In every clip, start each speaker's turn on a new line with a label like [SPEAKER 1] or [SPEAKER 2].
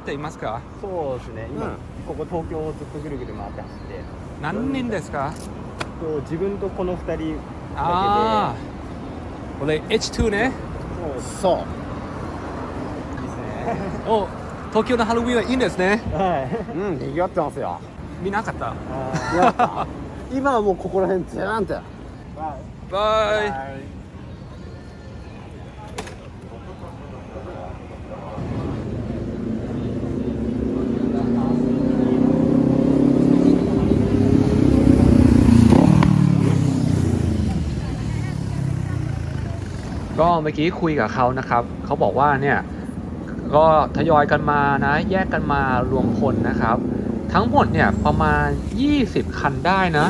[SPEAKER 1] ていますか？
[SPEAKER 2] そうですね。今、
[SPEAKER 3] うん。
[SPEAKER 2] ここ東京をずっとぐるぐる回って走って。
[SPEAKER 1] 何人ですか？
[SPEAKER 2] と自分とこの2人だけで。
[SPEAKER 1] ああこれ H2 ね。
[SPEAKER 2] そう。
[SPEAKER 3] そ
[SPEAKER 2] ですね
[SPEAKER 1] お東京のハロウィンはいいんですね。
[SPEAKER 2] はい、
[SPEAKER 3] ううん。賑わってますよ。
[SPEAKER 1] 見なかった。
[SPEAKER 2] あ
[SPEAKER 3] やった。今はもうここら辺ゼランって
[SPEAKER 2] ーはい
[SPEAKER 1] バイ。
[SPEAKER 2] は
[SPEAKER 1] เมื่อกี้คุยกับเขานะครับ เขาบอกว่าเนี่ยก็ทยอยกันมานะ แยกกันมารวมคนนะครับ ทั้งหมดเนี่ยประมาณ 20 คันได้นะ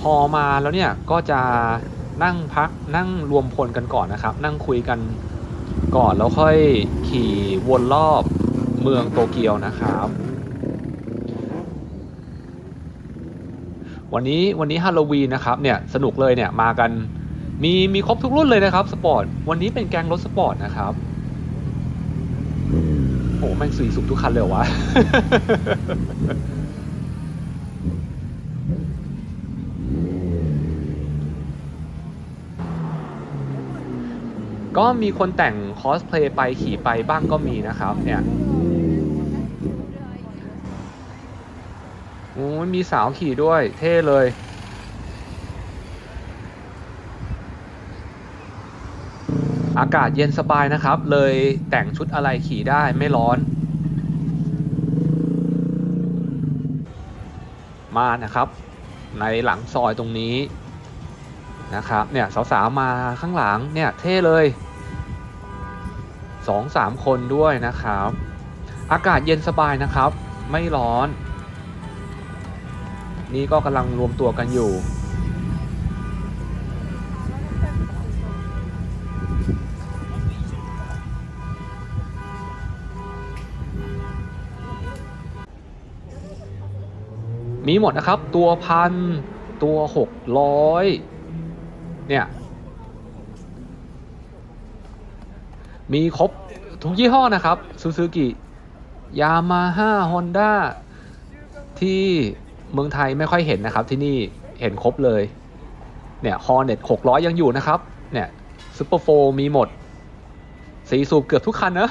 [SPEAKER 1] พอมาแล้วเนี่ยก็จะนั่งพักนั่งรวมพลกันก่อนนะครับ นั่งคุยกันก่อนแล้วค่อยขี่วนรอบเมืองโตเกียวนะครับ วันนี้วันนี้ฮาโลวีนนะครับเนี่ยสนุกเลยเนี่ยมากัน มีมีครบทุกรุ่นเลยนะครับสปอร์ต วันนี้เป็นแกงรถสปอร์ตนะครับ โอ้แม่งสีสุกทุกคันเลยเหรอวะ ก็มีคนแต่งคอสเพลย์ไปขี่ไปบ้างก็มีนะครับ เนี่ยโอ้ยมีสาวขี่ด้วย เท่เลย อากาศเย็นสบายนะครับ เลยแต่งชุดอะไรขี่ได้ไม่ร้อน มานะครับ ในหลังซอยตรงนี้นะครับ เนี่ยสาวๆมาข้างหลังเนี่ยเท่เลยสองสามคนด้วยนะครับ อากาศเย็นสบายนะครับ ไม่ร้อน นี่ก็กำลังรวมตัวกันอยู่ มีหมดนะครับ ตัวพันตัวหกร้อยเนี่ย มีครบทุกยี่ห้อนะครับซูซูกิยามาฮ่าฮอนด้าที่เมืองไทยไม่ค่อยเห็นนะครับ ที่นี่เห็นครบเลย เนี่ยฮอเน็ตหกร้อยยังอยู่นะครับ เนี่ยซูเปอร์โฟมีหมด สีสูบเกือบทุกคันนะ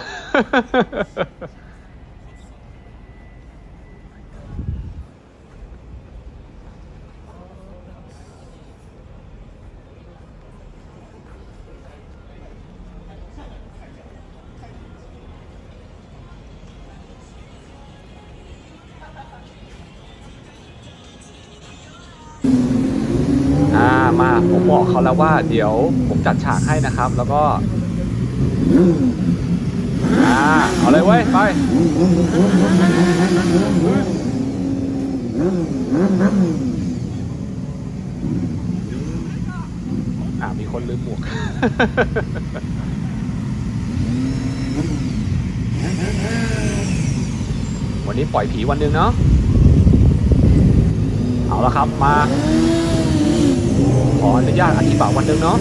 [SPEAKER 1] ผมบอกเขาแล้วว่า เดี๋ยวผมจัดฉากให้นะครับ แล้วก็อ่าเอาเลยเว้ยไปอ่ามีคนลืมหมวกวันนี้ปล่อยผีวันหนึ่งเนาะเอาละครับมา ออนุญาตอธิบายวันหนึ่งเนาะ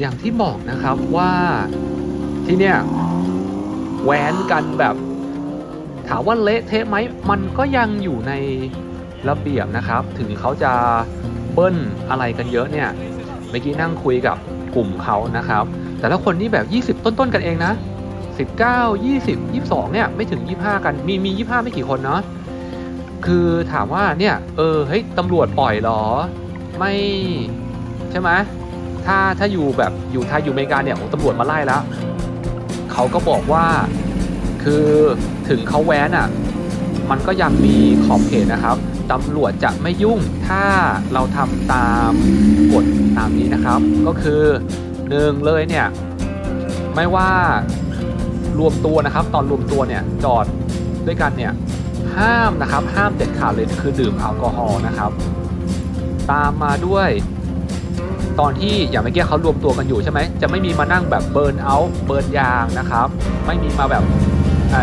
[SPEAKER 1] อย่างที่บอกนะครับว่าที่เนี่ยแหวนกันแบบถามว่าเละเทะไหมมันก็ยังอยู่ในระเบียบนะครับ ถึงเขาจะเบิ้ลอะไรกันเยอะเนี่ย เมื่อกี้นั่งคุยกับ กลุ่มเขานะครับ แต่ละคนนี่แบบ 20 ต้นๆกันเองนะ 19 20 22 เนี่ยไม่ถึง 25 กัน มีมี 25 ไม่กี่คนเนาะ คือถามว่าเนี่ย เออ เฮ้ยตำรวจปล่อยหรอ ไม่ใช่ไหมถ้าถ้าอยู่แบบอยู่ไทยอยู่อเมริกาเนี่ยโอ้ตำรวจมาไล่แล้ว เขาก็บอกว่าคือถึงเขาแว้นอะ มันก็ยังมีขอบเขตนะครับ ตำรวจจะไม่ยุ่งถ้าเราทำตามกฎตามนี้นะครับ ก็คือหนึ่งเลยเนี่ย ไม่ว่ารวมตัวนะครับ ตอนรวมตัวเนี่ยจอดด้วยกันเนี่ยห้ามนะครับ ห้ามเด็ดขาดเลยคือดื่มแอลกอฮอล์นะครับ ตามมาด้วย ตอนที่อย่างเมื่อกี้เขารวมตัวกันอยู่ใช่ไหมจะไม่มีมานั่งแบบเบิร์นเอาท์เบิร์นยางนะครับ ไม่มีมาแบบไอ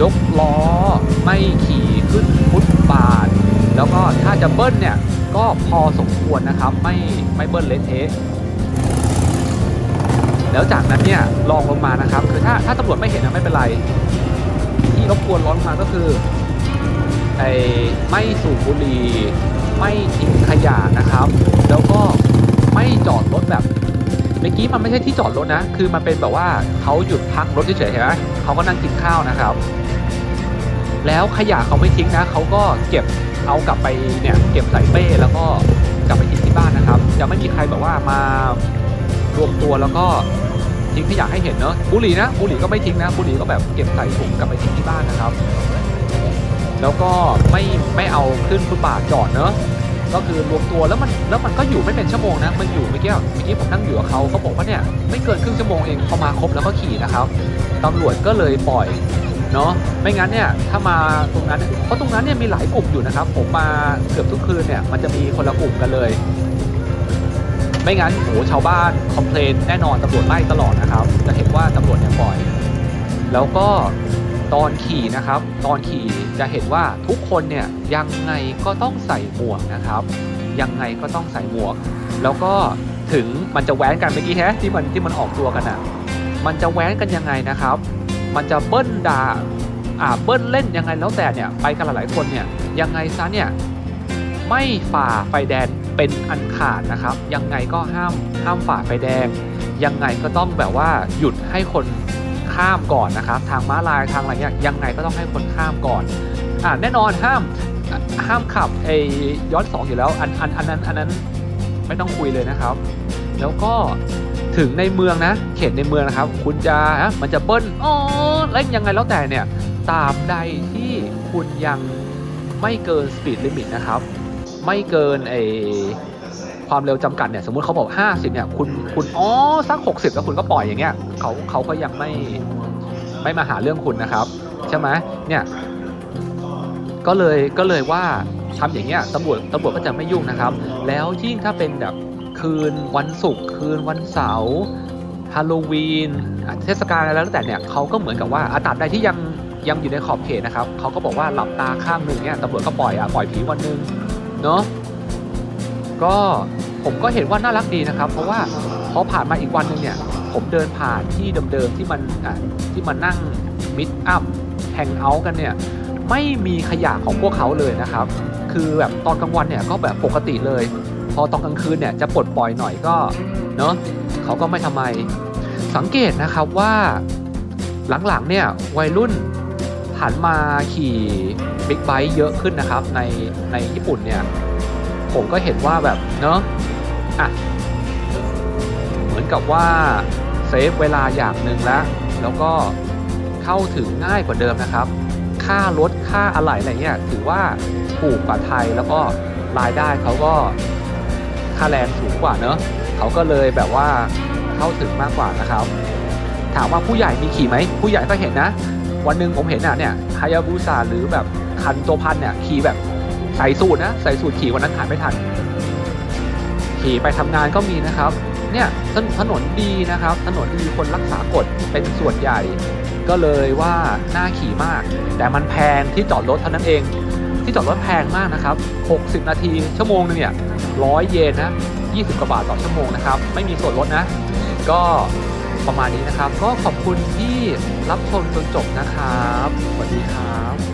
[SPEAKER 1] ยกล้อไม่ขี่ ขึ้นฟุตบาท แล้วก็ถ้าจะเบิ้ลเนี่ย ก็พอสมควรนะครับ ไม่ไม่เบิ้ลเละเทะแล้วจากนั้นเนี่ยลองลงมานะครับ คือถ้าถ้าตำรวจไม่เห็นนะไม่เป็นไร ที่รบกวนร้อนลงมาก็คือไอ้ไม่สูบบุหรี่ไม่ทิ้งขยะนะครับ แล้วก็ไม่จอดรถแบบเมื่อกี้มันไม่ใช่ที่จอดรถนะ คือมันเป็นแบบว่าเขาหยุดพักรถเฉยๆเห็นไหมเขาก็นั่งกินข้าวนะครับ แล้วขยะเขาไม่ทิ้งนะเขาก็เก็บเอากลับไปเนี่ยเก็บใส่เป้แล้วก็กลับไปทิ้งที่บ้านนะครับ จะไม่มีใครแบบว่ามารวมตัวแล้วก็ทิ้งขยะให้เห็นเนอะบุหรี่นะบุหรี่ก็ไม่ทิ้งนะบุหรี่ก็แบบเก็บใส่ถุงกลับไปทิ้งที่บ้านนะครับ แล้วก็ไม่ไม่เอาขึ้นฟุตบาทจอดเนอะก็คือรวมตัวแล้วมันแล้วมันก็อยู่ไม่เป็นชั่วโมงนะมันอยู่เมื่อกี้เมื่อกี้ผมนั่งอยู่กับเขาเขาบอกว่าเนี่ยไม่เกินครึ่งชั่วโมงเองพอมาครบแล้วก็ขี่นะครับตำรวจก็เลยปล่อย เนาะไม่งั้นเนี่ยถ้ามาตรงนั้นเพราะตรงนั้นเนี่ยมีหลายกลุ่มอยู่นะครับ ผมมาเกือบทุกคืนเนี่ยมันจะมีคนละกลุ่มกันเลย ไม่งั้นโอ้โหชาวบ้านคอมเพลนแน่นอนตำรวจไล่ตลอดนะครับ จะเห็นว่าตำรวจเนี่ยปล่อย แล้วก็ตอนขี่นะครับ ตอนขี่จะเห็นว่าทุกคนเนี่ยยังไงก็ต้องใส่หมวกนะครับ ยังไงก็ต้องใส่หมวก แล้วก็ถึงมันจะแว้นกันเมื่อกี้แฮะที่มันที่มันออกตัวกันอะมันจะแว้นกันยังไงนะครับ มันจะเบิ้ลด่าอ่าเบิ้ลเล่นยังไงแล้วแต่เนี่ยไปกันหลายๆคนเนี่ยยังไงซะเนี่ยไม่ฝ่าไฟแดงเป็นอันขาดนะครับ ยังไงก็ห้ามห้ามฝ่าไฟแดง ยังไงก็ต้องแบบว่าหยุดให้คนข้ามก่อนนะครับ ทางม้าลายทางอะไรเงี้ยยังไงก็ต้องให้คนข้ามก่อนอ่าแน่นอนห้ามห้ามขับไอ้ย้อนสองอยู่แล้วอันอันอันนั้นอันนั้นไม่ต้องคุยเลยนะครับ แล้วก็ ถึงในเมืองนะ เขตในเมืองนะครับ คุณจะฮะมันจะเบิ้ลอ๋อเล่นยังไงแล้วแต่เนี่ยตามใดที่คุณยังไม่เกินสปีดลิมิตนะครับ ไม่เกินไอความเร็วจำกัดเนี่ยสมมุติเขาบอก 50เนี่ยคุณคุณอ๋อสัก 60 แล้วคุณก็ปล่อยอย่างเงี้ยเขาเขาก็ยังไม่ไม่มาหาเรื่องคุณนะครับ ใช่ไหมเนี่ยก็เลยก็เลยว่าทำอย่างเงี้ยตำรวจตำรวจก็จะไม่ยุ่งนะครับ แล้วยิ่งถ้าเป็นแบบ คืนวันศุกร์คืนวันเสาร์ฮาโลวีนเทศกาลอะไรแล้วแต่เนี่ยเขาก็เหมือนกับว่าอาตราบใดที่ยังยังอยู่ในขอบเขตนะครับเขาก็บอกว่าหลับตาข้างหนึ่งเนี่ยตำรวจก็ปล่อยอะปล่อยผีวันหนึ่งเนาะก็ผมก็เห็นว่าน่ารักดีนะครับ เพราะว่าพอผ่านมาอีกวันหนึ่งเนี่ย ผมเดินผ่านที่เดิมๆที่มันที่มันนั่งมิดอัพแฮงเอาท์กันเนี่ยไม่มีขยะของพวกเขาเลยนะครับ คือแบบตอนกลางวันเนี่ยก็แบบปกติเลย อตอนกลางคืนเนี่ยจะปลดปล่อยหน่อยก็เนาะเขาก็ไม่ทำไม สังเกตนะครับว่าหลังๆเนี่ยวัยรุ่นหันมาขี่บิ๊กไบค์เยอะขึ้นนะครับในในญี่ปุ่นเนี่ยผมก็เห็นว่าแบบเนาะอะเหมือนกับว่าเซฟเวลาอย่างหนึ่งแล้วแล้วก็เข้าถึงง่ายกว่าเดิมนะครับ ค่ารถค่าอะไหล่อะไรเงี้ยถือว่าถูกกว่าไทยแล้วก็รายได้เขาก็ ค่าแรงสูงกว่าเนอะเขาก็เลยแบบว่าเข้าถึงมากกว่านะครับ ถามว่าผู้ใหญ่มีขี่ไหมผู้ใหญ่ก็เห็นนะ วันหนึ่งผมเห็นอะเนี่ยฮายาบุซาหรือแบบคันโตพันเนี่ยขี่แบบใส่สูตรนะใส่สูตรขี่วันนั้นถ่ายไม่ทัน ขี่ไปทำงานก็มีนะครับ เนี่ยถนถนนดีนะครับ ถนนมีคนรักษากฎเป็นส่วนใหญ่ ก็เลยว่าน่าขี่มาก แต่มันแพงที่จอดรถเท่านั้นเอง ที่จอดรถแพงมากนะครับ 60 นาทีชั่วโมงนึงเนี่ย ร้อยเยนนะ 20 กว่าบาทต่อชั่วโมงนะครับ ไม่มีส่วนลดนะ ก็ประมาณนี้นะครับ ก็ขอบคุณที่รับชมจนจบนะครับ สวัสดีครับ